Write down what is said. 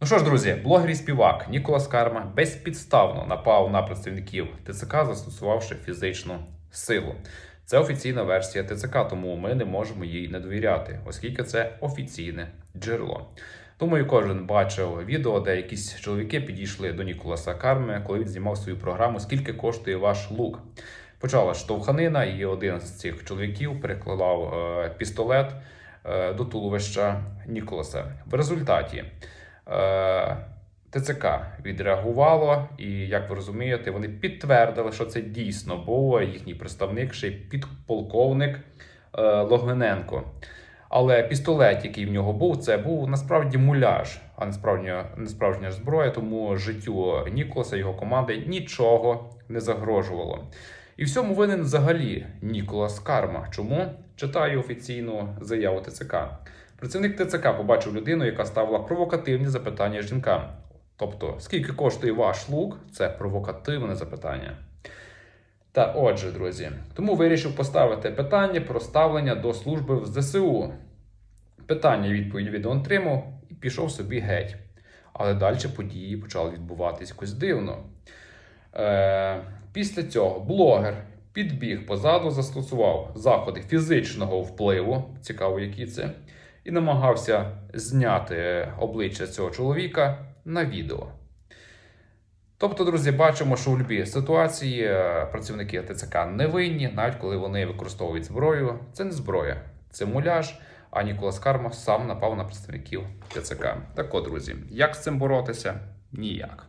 Ну що ж, друзі, блогер і співак Ніколас Карма безпідставно напав на представників ТЦК, застосувавши фізичну силу. Це офіційна версія ТЦК, тому ми не можемо їй не довіряти, оскільки це офіційне джерело. Думаю, кожен бачив відео, де якісь чоловіки підійшли до Ніколаса Карми, коли він знімав свою програму Скільки коштує ваш лук? Почала штовханина, і один з цих чоловіків переклав е, пістолет е, до туловища Ніколаса. В результаті ТЦК відреагувало, і як ви розумієте, вони підтвердили, що це дійсно був їхній представник, ще й підполковник е, Логвиненко. Але пістолет, який в нього був, це був насправді муляж, а не справжня, не справжня зброя, тому життю Ніколаса, його команди нічого не загрожувало. І всьому винен взагалі Ніколас Карма. Чому? Читаю офіційну заяву ТЦК. Працівник ТЦК побачив людину, яка ставила провокативні запитання жінкам. Тобто, скільки коштує ваш лук? Це провокативне запитання. Та отже, друзі, тому вирішив поставити питання про ставлення до служби в ЗСУ. Питання відповідь він отримав і пішов собі геть. Але далі події почали відбуватись якось дивно. Е, після цього блогер підбіг позаду, застосував заходи фізичного впливу, цікаво, які це, і намагався зняти обличчя цього чоловіка на відео. Тобто, друзі, бачимо, що у любій ситуації е, працівники ТЦК не винні, навіть коли вони використовують зброю. Це не зброя, це муляж. А Ніколас Карма сам напав на представників ТЦК. Так от, друзі, як з цим боротися? Ніяк.